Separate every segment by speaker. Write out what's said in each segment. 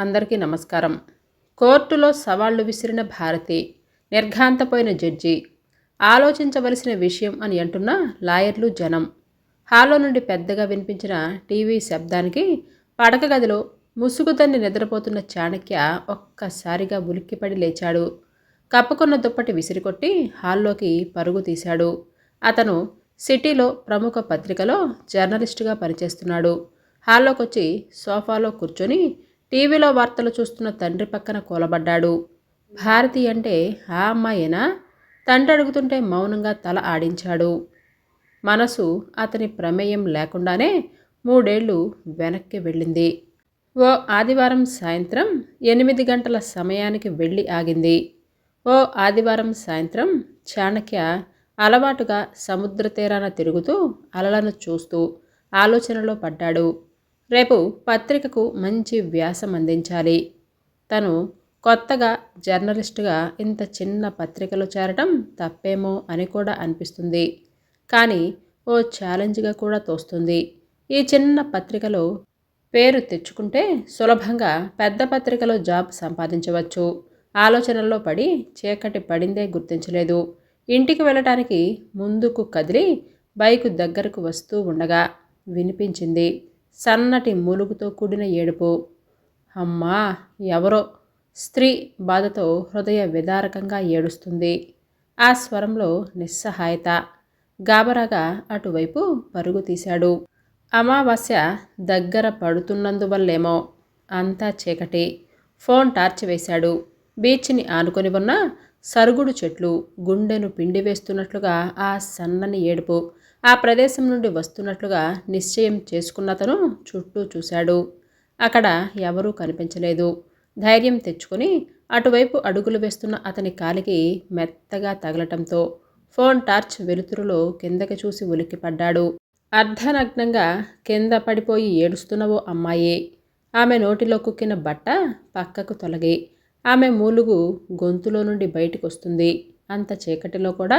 Speaker 1: అందరికీ నమస్కారం. కోర్టులో సవాళ్ళు విసిరిన భారతి నిర్ఘాంతపోయిన జడ్జి ఆలోచించవలసిన విషయం అని అంటున్న లాయర్లు జనం. హాల్లో నుండి పెద్దగా వినిపించిన టీవీ శబ్దానికి పడక గదిలో ముసుగుదన్ని నిద్రపోతున్న చాణక్య ఒక్కసారిగా ఉలిక్కిపడి లేచాడు. కప్పుకున్న దుప్పటి విసిరికొట్టి హాల్లోకి పరుగు తీశాడు. అతను సిటీలో ప్రముఖ పత్రికలో జర్నలిస్టుగా పనిచేస్తున్నాడు. హాల్లోకొచ్చి సోఫాలో కూర్చొని టీవీలో వార్తలు చూస్తున్న తండ్రి పక్కన కూలబడ్డాడు. భారతి అంటే ఆ అమ్మాయేనా? తండ్రి అడుగుతుంటే మౌనంగా తల ఆడించాడు. మనసు అతని ప్రమేయం లేకుండానే మూడేళ్ళు వెనక్కి వెళ్ళింది. ఓ ఆదివారం సాయంత్రం ఎనిమిది గంటల సమయానికి వెళ్ళి ఆగింది. ఓ ఆదివారం సాయంత్రం చాణక్య అలవాటుగా సముద్ర తీరాన తిరుగుతూ అలలను చూస్తూ ఆలోచనలో పడ్డాడు. రేపు పత్రికకు మంచి వ్యాసం అందించాలి. తను కొత్తగా జర్నలిస్టుగా ఇంత చిన్న పత్రికలో చేరటం తప్పేమో అని కూడా అనిపిస్తుంది. కానీ ఓ ఛాలెంజ్గా కూడా తోస్తుంది. ఈ చిన్న పత్రికలో పేరు తెచ్చుకుంటే సులభంగా పెద్ద పత్రికలో జాబ్ సంపాదించవచ్చు. ఆలోచనల్లో పడి చీకటి పడిందే గుర్తించలేదు. ఇంటికి వెళ్ళటానికి ముందుకు కదిలి బైకు దగ్గరకు వస్తూ ఉండగా వినిపించింది. సన్నటి మూలుగుతో కూడిన ఏడుపు. అమ్మా ఎవరో? స్త్రీ బాధతో హృదయ విదారకంగా ఏడుస్తుంది. ఆ స్వరంలో నిస్సహాయత. గాబరాగా అటువైపు పరుగు తీశాడు. అమావాస్య దగ్గర పడుతున్నందువల్లేమో. అంతా చీకటి. ఫోన్ టార్చ్ వేశాడు. బీచ్ని ఆనుకొని ఉన్న సరుగుడు చెట్లు గుండెను పిండి వేస్తున్నట్లుగా ఆ సన్నని ఏడుపు ఆ ప్రదేశం నుండి వస్తున్నట్లుగా నిశ్చయం చేసుకున్నతను చుట్టూ చూశాడు. అక్కడ ఎవరూ కనిపించలేదు. ధైర్యం తెచ్చుకొని అటువైపు అడుగులు వేస్తున్న అతని కాలికి మెత్తగా తగలటంతో ఫోన్ టార్చ్ వెలుతురులో కిందకి చూసి ఉలిక్కిపడ్డాడు. అర్ధనగ్నంగా కింద పడిపోయి ఏడుస్తున్నవో అమ్మాయి. ఆమె నోటిలో కుక్కిన బట్ట పక్కకు తొలగి ఆమె మూలుగు గొంతులో నుండి బయటికొస్తుంది. అంత చీకటిలో కూడా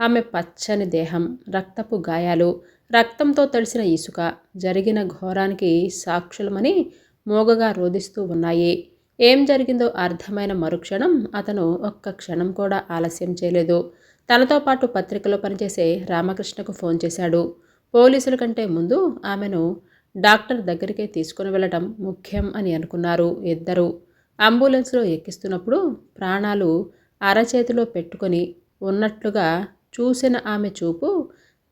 Speaker 1: ఆమె పచ్చని దేహం రక్తపు గాయాలు రక్తంతో తడిసిన ఇసుక జరిగిన ఘోరానికి సాక్షులమని మోగగా రోధిస్తూ ఉన్నాయి. ఏం జరిగిందో అర్థమైన మరుక్షణం అతను ఒక్క క్షణం కూడా ఆలస్యం చేయలేదు. తనతో పాటు పత్రికలో పనిచేసే రామకృష్ణకు ఫోన్ చేశాడు. పోలీసుల కంటే ముందు ఆమెను డాక్టర్ దగ్గరికే తీసుకుని వెళ్ళటం ముఖ్యం అని అనుకున్నారు ఇద్దరు. అంబులెన్స్లో ఎక్కిస్తున్నప్పుడు ప్రాణాలు అరచేతిలో పెట్టుకొని ఉన్నట్లుగా చూసిన ఆమె చూపు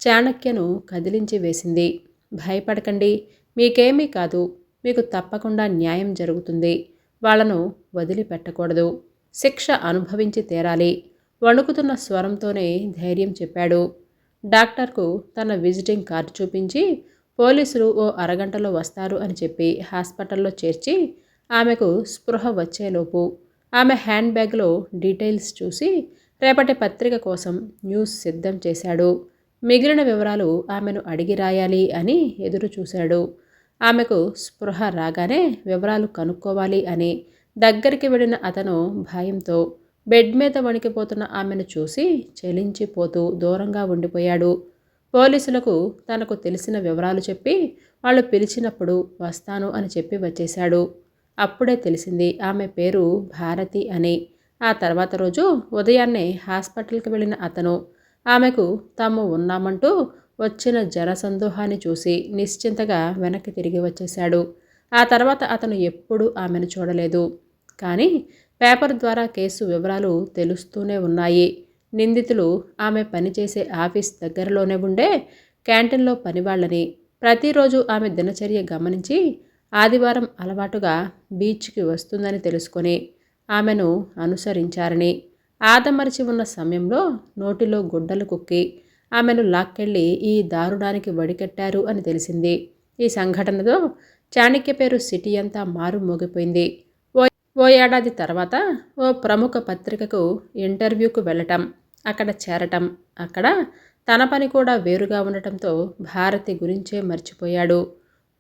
Speaker 1: చాణక్యను కదిలించి వేసింది. భయపడకండి మీకేమీ కాదు. మీకు తప్పకుండా న్యాయం జరుగుతుంది. వాళ్ళను వదిలిపెట్టకూడదు. శిక్ష అనుభవించి తీరాలి. వణుకుతున్న స్వరంతోనే ధైర్యం చెప్పాడు. డాక్టర్కు తన విజిటింగ్ కార్డు చూపించి పోలీసులు ఓ అరగంటలో వస్తారు అని చెప్పి హాస్పిటల్లో చేర్చి ఆమెకు స్పృహ వచ్చేలోపు ఆమె హ్యాండ్ బ్యాగ్లో డీటెయిల్స్ చూసి రేపటి పత్రిక కోసం న్యూస్ సిద్ధం చేశాడు. మిగిలిన వివరాలు ఆమెను అడిగి రాయాలి అని ఎదురు చూశాడు. ఆమెకు స్పృహ రాగానే వివరాలు కనుక్కోవాలి అని దగ్గరికి వెళ్ళిన అతను భయంతో బెడ్ మీద వణికిపోతున్న ఆమెను చూసి చెలించిపోతూ దూరంగా ఉండిపోయాడు. పోలీసులకు తనకు తెలిసిన వివరాలు చెప్పి వాళ్ళు పిలిచినప్పుడు వస్తాను అని చెప్పి వచ్చేశాడు. అప్పుడే తెలిసింది ఆమె పేరు భారతి అని. ఆ తర్వాత రోజు ఉదయాన్నే హాస్పిటల్కి వెళ్ళిన అతను ఆమెకు తాము ఉన్నామంటూ వచ్చిన జనసందోహాన్ని చూసి నిశ్చింతగా వెనక్కి తిరిగి వచ్చేశాడు. ఆ తర్వాత అతను ఎప్పుడూ ఆమెను చూడలేదు. కానీ పేపర్ ద్వారా కేసు వివరాలు తెలుస్తూనే ఉన్నాయి. నిందితులు ఆమె పనిచేసే ఆఫీస్ దగ్గరలోనే ఉండే క్యాంటీన్లో పనివాళ్ళని ప్రతిరోజు ఆమె దినచర్య గమనించి ఆదివారం అలవాటుగా బీచ్కి వస్తుందని తెలుసుకొని ఆమెను అనుసరించారని ఆదమరిచి ఉన్న సమయంలో నోటిలో గుడ్డలు కుక్కి ఆమెను లాక్కెళ్ళి ఈ దారుణానికి వడికట్టారు అని తెలిసింది. ఈ సంఘటనతో చాణక్య పేరు సిటీ అంతా మారు మోగిపోయింది. ఓ ఓ ఏడాది తర్వాత ఓ ప్రముఖ పత్రికకు ఇంటర్వ్యూకు వెళ్ళటం అక్కడ చేరటం అక్కడ తన పని కూడా వేరుగా ఉండటంతో భారతి గురించే మర్చిపోయాడు.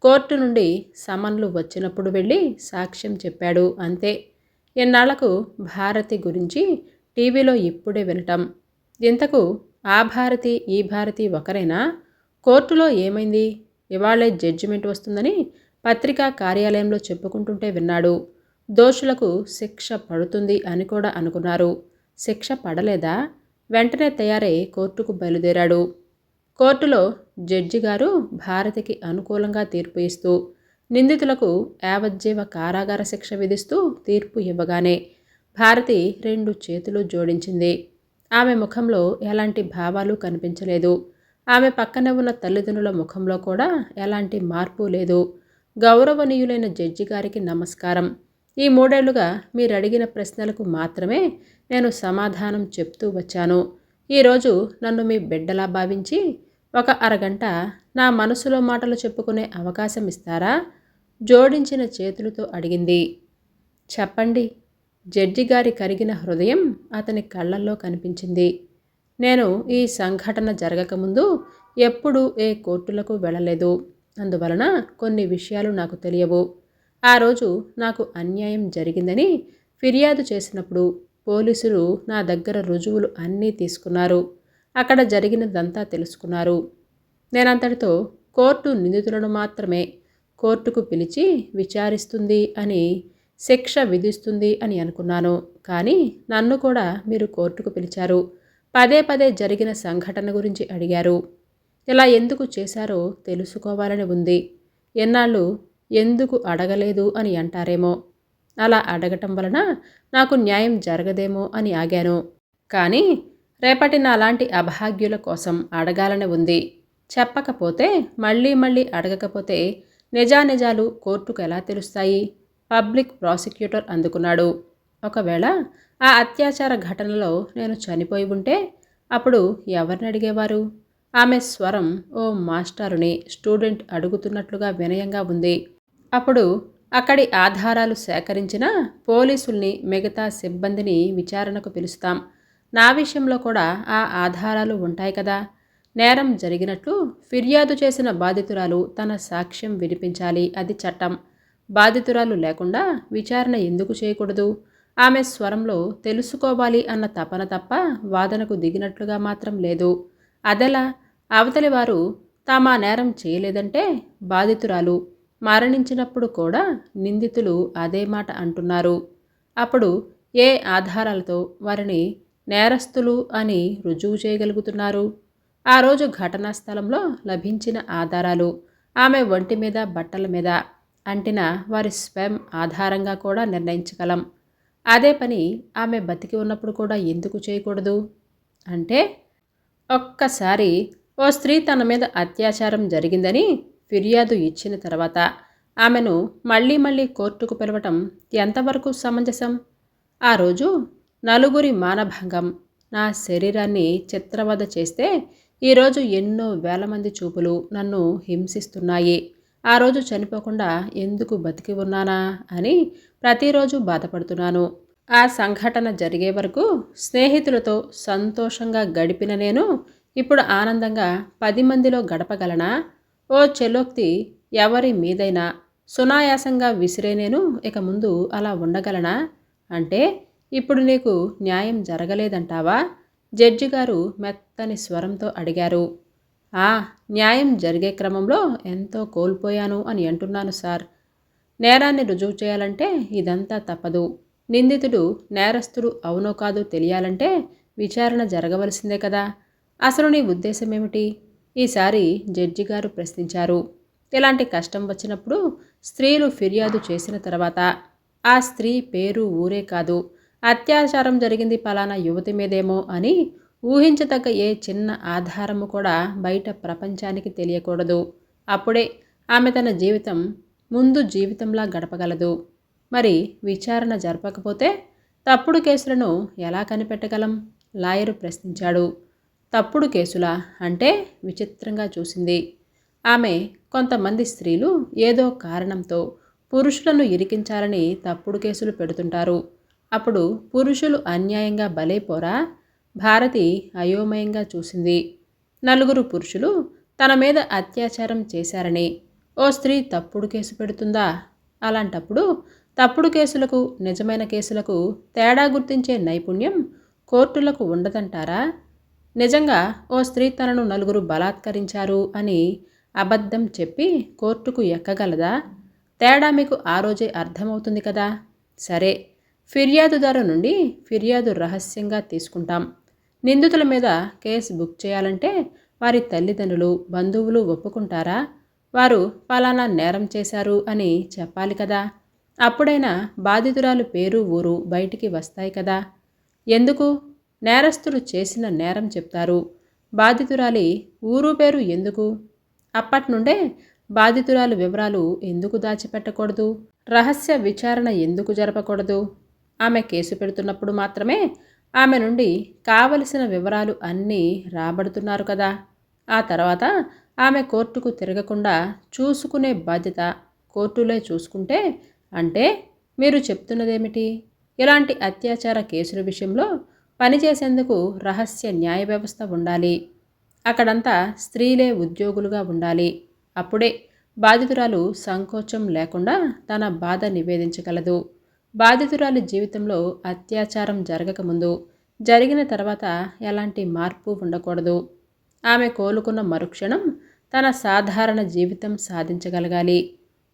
Speaker 1: కోర్టు నుండి సమన్లు వచ్చినప్పుడు వెళ్ళి సాక్ష్యం చెప్పాడు. అంతే. ఎన్నాళ్ళకు భారతి గురించి టీవీలో ఇప్పుడే వినటం. ఇంతకు ఆ భారతి ఈ భారతి ఒకరైనా? కోర్టులో ఏమైంది? ఇవాళే జడ్జిమెంట్ వస్తుందని పత్రికా కార్యాలయంలో చెప్పుకుంటుంటే విన్నాడు. దోషులకు శిక్ష పడుతుంది అని కూడా అనుకున్నారు. శిక్ష పడలేదా? వెంటనే తయారై కోర్టుకు బయలుదేరాడు. కోర్టులో జడ్జి గారు భారతికి అనుకూలంగా తీర్పు ఇస్తూ నిందితులకు యావజ్జీవ కారాగార శిక్ష విధిస్తూ తీర్పు ఇవ్వగానే భారతి రెండు చేతులు జోడించింది. ఆమె ముఖంలో ఎలాంటి భావాలు కనిపించలేదు. ఆమె పక్కనే ఉన్న తల్లిదండ్రుల ముఖంలో కూడా ఎలాంటి మార్పు లేదు. గౌరవనీయులైన జడ్జి గారికి నమస్కారం. ఈ మూడేళ్ళుగా మీరు అడిగిన ప్రశ్నలకు మాత్రమే నేను సమాధానం చెప్తూ వచ్చాను. ఈరోజు నన్ను మీ బిడ్డలా భావించి ఒక అరగంట నా మనసులో మాటలు చెప్పుకునే అవకాశం ఇస్తారా? జోడించిన చేతులతో అడిగింది. చెప్పండి. జడ్జి గారి కరిగిన హృదయం అతని కళ్ళల్లో కనిపించింది. నేను ఈ సంఘటన జరగకముందు ఎప్పుడూ ఏ కోర్టులకు వెళ్ళలేదు. అందువలన కొన్ని విషయాలు నాకు తెలియవు. ఆ రోజు నాకు అన్యాయం జరిగిందని ఫిర్యాదు చేసినప్పుడు పోలీసులు నా దగ్గర రుజువులు అన్నీ తీసుకున్నారు. అక్కడ జరిగినదంతా తెలుసుకున్నారు. నేనంతటితో కోర్టు నిందితులను మాత్రమే కోర్టుకు పిలిచి విచారిస్తుంది అని శిక్ష విధిస్తుంది అని అనుకున్నాను. కానీ నన్ను కూడా మీరు కోర్టుకు పిలిచారు. పదే పదే జరిగిన సంఘటన గురించి అడిగారు. ఇలా ఎందుకు చేశారో తెలుసుకోవాలని ఉంది. ఎన్నాళ్ళు ఎందుకు అడగలేదు అని అంటారేమో. అలా అడగటం వలన నాకు న్యాయం జరగదేమో అని ఆగాను. కానీ రేపటి నాలాంటి అభాగ్యుల కోసం అడగాలని ఉంది. చెప్పకపోతే మళ్ళీ మళ్ళీ అడగకపోతే నిజానిజాలు కోర్టుకు ఎలా తెలుస్తాయి? పబ్లిక్ ప్రాసిక్యూటర్ అందుకున్నాడు. ఒకవేళ ఆ అత్యాచార ఘటనలో నేను చనిపోయి ఉంటే అప్పుడు ఎవరిని అడిగేవారు? ఆమె స్వరం ఓ మాస్టారుని స్టూడెంట్ అడుగుతున్నట్లుగా వినయంగా ఉంది. అప్పుడు అక్కడి ఆధారాలు సేకరించిన పోలీసుల్ని మిగతా సిబ్బందిని విచారణకు పిలుస్తాం. నా విషయంలో కూడా ఆ ఆధారాలు ఉంటాయి కదా. నేరం జరిగినట్లు ఫిర్యాదు చేసిన బాధితురాలు తన సాక్ష్యం వినిపించాలి అది చట్టం. బాధితురాలు లేకుండా విచారణ ఎందుకు చేయకూడదు? ఆమె స్వరంలో తెలుసుకోవాలి అన్న తపన తప్ప వాదనకు దిగినట్లుగా మాత్రం లేదు. అదెలా? అవతలి వారు తామా నేరం చేయలేదంటే బాధితురాలు మరణించినప్పుడు కూడా నిందితులు అదే మాట అంటున్నారు. అప్పుడు ఏ ఆధారాలతో వారిని నేరస్తులు అని రుజువు చేయగలుగుతున్నారు. ఆ రోజు ఘటనా స్థలంలో లభించిన ఆధారాలు ఆమె ఒంటి మీద బట్టల మీద అంటిన వారి స్వయం ఆధారంగా కూడా నిర్ణయించగలం. అదే పని ఆమె బతికి ఉన్నప్పుడు కూడా ఎందుకు చేయకూడదు? అంటే ఒక్కసారి ఓ స్త్రీ తన మీద అత్యాచారం జరిగిందని ఫిర్యాదు ఇచ్చిన తర్వాత ఆమెను మళ్ళీ మళ్ళీ కోర్టుకు పిలవటం ఎంతవరకు సమంజసం? ఆ రోజు నలుగురి మానభంగం. నా శరీరాన్ని చిత్రవద చేస్తే ఈరోజు ఎన్నో వేల మంది చూపులు నన్ను హింసిస్తున్నాయి. ఆ రోజు చనిపోకుండా ఎందుకు బతికి ఉన్నానా అని ప్రతిరోజు బాధపడుతున్నాను. ఆ సంఘటన జరిగే వరకు స్నేహితులతో సంతోషంగా గడిపిన నేను ఇప్పుడు ఆనందంగా పది మందిలో గడపగలనా? ఓ చెలోక్తి ఎవరి మీదైనా సునాయాసంగా విసిరే నేను ఇక ముందు అలా ఉండగలనా? అంటే ఇప్పుడు నీకు న్యాయం జరగలేదంటావా? జడ్జి గారు మెత్తని స్వరంతో అడిగారు. ఆ న్యాయం జరిగే క్రమంలో ఎంతో కోల్పోయాను అని అంటున్నాను సార్. నేరాన్ని రుజువు చేయాలంటే ఇదంతా తప్పదు. నిందితుడు నేరస్తుడు అవునో కాదో తెలియాలంటే విచారణ జరగవలసిందే కదా. అసలు నీ ఉద్దేశం ఏమిటి ఈసారి జడ్జి గారు ప్రశ్నించారు. ఇలాంటి కష్టం వచ్చినప్పుడు స్త్రీలు ఫిర్యాదు చేసిన తర్వాత ఆ స్త్రీ పేరు ఊరే కాదు. అత్యాచారం జరిగింది పలానా యువతి మీదేమో అని ఊహించదగ్గ ఏ చిన్న ఆధారము కూడా బయట ప్రపంచానికి తెలియకూడదు. అప్పుడే ఆమె తన జీవితం ముందు జీవితంలా గడపగలదు. మరి విచారణ జరపకపోతే తప్పుడు కేసులను ఎలా కనిపెట్టగలం? లాయరు ప్రశ్నించాడు. తప్పుడు కేసులా అంటే విచిత్రంగా చూసింది. ఆమె కొంతమంది స్త్రీలు ఏదో కారణంతో పురుషులను ఇరికించాలని తప్పుడు కేసులు పెడుతుంటారు. అప్పుడు పురుషులు అన్యాయంగా బలైపోరా భారతి అయోమయంగా చూసింది. నలుగురు పురుషులు తన మీద అత్యాచారం చేశారని. ఓ స్త్రీ తప్పుడు కేసు పెడుతుందా? అలాంటప్పుడు తప్పుడు కేసులకు నిజమైన కేసులకు తేడా గుర్తించే నైపుణ్యం కోర్టులకు ఉండదంటారా? నిజంగా ఓ స్త్రీ తనను నలుగురు బలాత్కరించారు అని అబద్ధం చెప్పి కోర్టుకు ఎక్కగలదా? తేడా మీకు ఆ రోజే అర్థమవుతుంది కదా? సరే ఫిర్యాదుదారు నుండి ఫిర్యాదు రహస్యంగా తీసుకుంటాం. నిందితుల మీద కేసు బుక్ చేయాలంటే వారి తల్లిదండ్రులు బంధువులు ఒప్పుకుంటారా? వారు పలానా నేరం చేశారు అని చెప్పాలి కదా. అప్పుడైనా బాధితురాలు పేరు ఊరు బయటికి వస్తాయి కదా. ఎందుకు? నేరస్తులు చేసిన నేరం చెప్తారు. బాధితురాలి ఊరు పేరు ఎందుకు? అప్పటి నుండే బాధితురాలు వివరాలు ఎందుకు దాచిపెట్టకూడదు? రహస్య విచారణ ఎందుకు జరపకూడదు? ఆమె కేసు పెడుతున్నప్పుడు మాత్రమే ఆమె నుండి కావలసిన వివరాలు అన్నీ రాబడుతున్నారు కదా. ఆ తర్వాత ఆమె కోర్టుకు తిరగకుండా చూసుకునే బాధ్యత కోర్టులే చూసుకుంటే అంటే మీరు చెప్తున్నదేమిటి? ఇలాంటి అత్యాచార కేసుల విషయంలో పనిచేసేందుకు రహస్య న్యాయ వ్యవస్థ ఉండాలి. అక్కడంతా స్త్రీలే ఉద్యోగులుగా ఉండాలి. అప్పుడే బాధితురాలు సంకోచం లేకుండా తన బాధ నివేదించగలదు. బాధితురాలి జీవితంలో అత్యాచారం జరగకముందు జరిగిన తర్వాత ఎలాంటి మార్పు ఉండకూడదు. ఆమె కోలుకున్న మరుక్షణం తన సాధారణ జీవితం సాధించగలగాలి.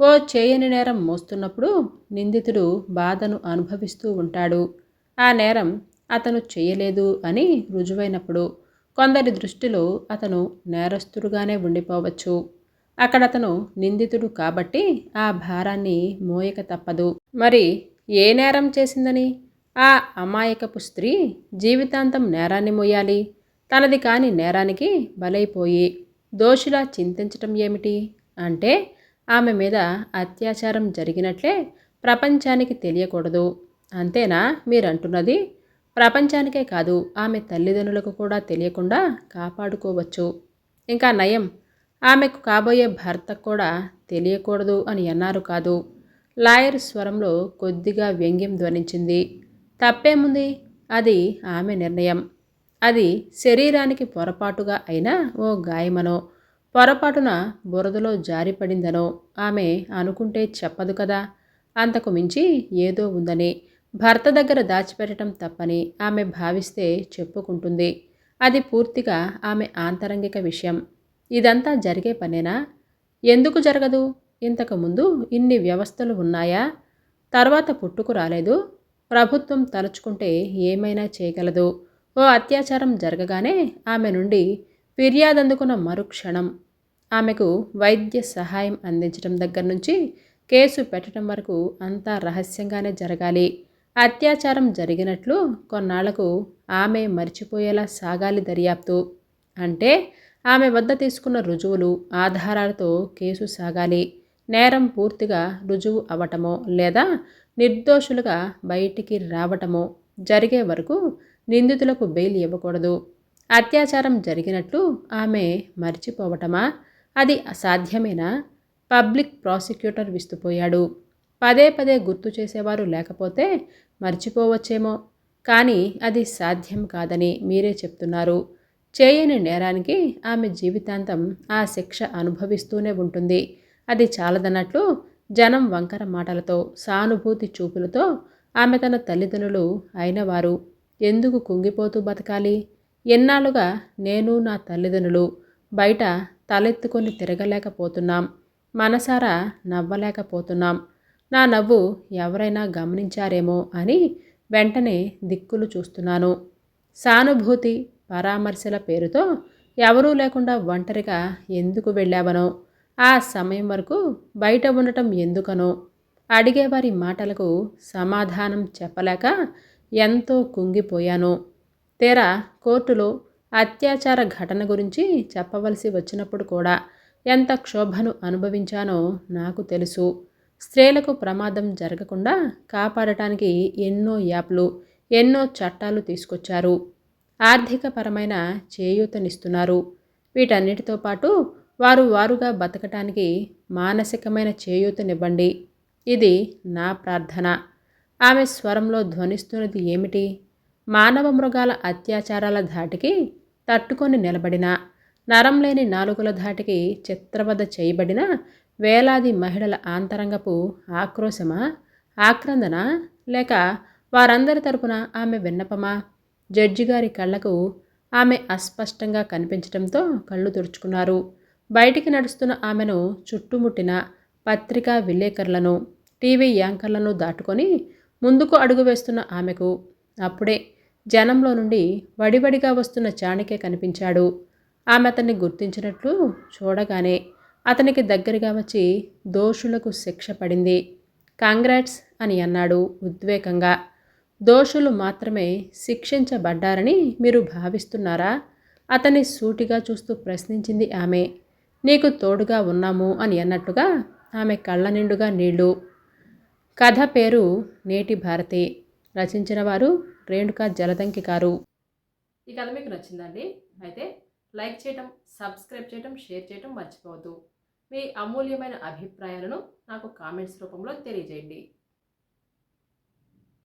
Speaker 1: ఓ చేయని నేరం మోస్తున్నప్పుడు నిందితుడు బాధను అనుభవిస్తూ ఉంటాడు. ఆ నేరం అతను చేయలేదు అని రుజువైనప్పుడు కొందరి దృష్టిలో అతను నేరస్తుడుగానే ఉండిపోవచ్చు. అక్కడ అతను నిందితుడు కాబట్టి ఆ భారాన్ని మోయక తప్పదు. మరి ఏ నేరం చేసిందని? ఆ అమాయకపు స్త్రీ జీవితాంతం నేరాన్ని మోయాలి. తనది కాని నేరానికి బలైపోయి దోషిలా చింతించటం ఏమిటి? అంటే ఆమె మీద అత్యాచారం జరిగినట్లే ప్రపంచానికి తెలియకూడదు. అంతేనా మీరంటున్నది? ప్రపంచానికే కాదు ఆమె తల్లిదండ్రులకు కూడా తెలియకుండా కాపాడుకోవచ్చు. ఇంకా నయం ఆమెకు కాబోయే భర్త కూడా తెలియకూడదు అని అన్నారు కాదు. లాయర్ స్వరంలో కొద్దిగా వ్యంగ్యం ధ్వనించింది. తప్పేముంది? అది ఆమె నిర్ణయం. అది శరీరానికి పొరపాటుగా అయినా ఓ గాయమనో పొరపాటున బురదలో జారిపడిందనో ఆమె అనుకుంటే చెప్పదు కదా. అంతకు మించి ఏదో ఉందని భర్త దగ్గర దాచిపెట్టడం తప్పని ఆమె భావిస్తే చెప్పుకుంటుంది. అది పూర్తిగా ఆమె ఆంతరంగిక విషయం. ఇదంతా జరిగే పనేనా? ఎందుకు జరగదు? ఇంతకుముందు ఇన్ని వ్యవస్థలు ఉన్నాయా? తర్వాత పుట్టుకు రాలేదు. ప్రభుత్వం తలుచుకుంటే ఏమైనా చేయగలదు. ఓ అత్యాచారం జరగగానే ఆమె నుండి ఫిర్యాదు అందుకున్న మరుక్షణం. ఆమెకు వైద్య సహాయం అందించడం దగ్గర నుంచి కేసు పెట్టడం వరకు అంతా రహస్యంగానే జరగాలి. అత్యాచారం జరిగినట్లు కొన్నాళ్ళకు ఆమె మర్చిపోయేలా సాగాలి దర్యాప్తు. అంటే ఆమె వద్ద తీసుకున్న రుజువులు ఆధారాలతో కేసు సాగాలి. నేరం పూర్తిగా రుజువు అవటమో లేదా నిర్దోషులుగా బయటికి రావటమో జరిగే వరకు నిందితులకు బెయిల్ ఇవ్వకూడదు. అత్యాచారం జరిగినట్లు ఆమె మర్చిపోవటమా? అది అసాధ్యమేనా? Public prosecutor విస్తుపోయాడు. పదే పదే గుర్తు చేసేవారు లేకపోతే మర్చిపోవచ్చేమో. కానీ అది సాధ్యం కాదని మీరే చెప్తున్నారు. చేయని నేరానికి ఆమె జీవితాంతం ఆ శిక్ష అనుభవిస్తూనే ఉంటుంది. అది చాలదన్నట్లు జనం వంకర మాటలతో సానుభూతి చూపులతో ఆమె తన తల్లిదండ్రులు అయినవారు ఎందుకు కుంగిపోతూ బతకాలి? ఎన్నాళ్ళుగా నేను నా తల్లిదండ్రులు బయట తలెత్తుకొని తిరగలేకపోతున్నాం మనసారా నవ్వలేకపోతున్నాం నా నవ్వు ఎవరైనా గమనించారేమో అని వెంటనే దిక్కులు చూస్తున్నాను. సానుభూతి పరామర్శల పేరుతో ఎవరూ లేకుండా ఒంటరిగా ఎందుకు వెళ్ళావనో ఆ సమయం వరకు బయట ఉండటం ఎందుకనో అడిగేవారి మాటలకు సమాధానం చెప్పలేక ఎంతో కుంగిపోయాను. తీరా కోర్టులో అత్యాచార ఘటన గురించి చెప్పవలసి వచ్చినప్పుడు కూడా ఎంత క్షోభను అనుభవించానో నాకు తెలుసు. స్త్రీలకు ప్రమాదం జరగకుండా కాపాడటానికి ఎన్నో యాప్లు ఎన్నో చట్టాలు తీసుకొచ్చారు. ఆర్థికపరమైన చేయూతనిస్తున్నారు. వీటన్నిటితో పాటు వారు వారుగా బతకటానికి మానసికమైన చేయూతనివ్వండి. ఇది నా ప్రార్థన. ఆమె స్వరంలో ధ్వనిస్తున్నది ఏమిటి? మానవ మృగాల అత్యాచారాల ధాటికి తట్టుకొని నిలబడిన నరం లేని నాలుగుల ధాటికి చిత్రవద చేయబడిన వేలాది మహిళల ఆంతరంగపు ఆక్రోశమా ఆక్రందన? లేక వారందరి తరపున ఆమె విన్నపమా? జడ్జి గారి కళ్ళకు ఆమె అస్పష్టంగా కనిపించడంతో కళ్ళు తుడుచుకున్నారు. బయటికి నడుస్తున్న ఆమెను చుట్టుముట్టిన పత్రికా విలేకరులను టీవీ యాంకర్లను దాటుకొని ముందుకు అడుగు వేస్తున్న ఆమెకు అప్పుడే జనంలో నుండి వడివడిగా వస్తున్న చాణక్య కనిపించాడు. ఆమె అతన్ని గుర్తించినట్లు చూడగానే అతనికి దగ్గరగా వచ్చి దోషులకు శిక్ష పడింది. కాంగ్రాట్స్ అని అన్నాడు ఉద్వేగంగా. దోషులు మాత్రమే శిక్షించబడ్డారని మీరు భావిస్తున్నారా? అతన్ని సూటిగా చూస్తూ ప్రశ్నించింది ఆమె. నీకు తోడుగా ఉన్నాము అని అన్నట్టుగా ఆమె కళ్ళ నిండుగా నీళ్ళు కథ పేరు నేటి భారతి. రచించిన వారు రేణుకా జలదంకి గారు. ఈ కథ మీకు నచ్చిందండి? అయితే లైక్ చేయటం సబ్స్క్రైబ్ చేయటం షేర్ చేయటం మర్చిపోవద్దు. మీ అమూల్యమైన అభిప్రాయాలను నాకు కామెంట్స్ రూపంలో తెలియజేయండి.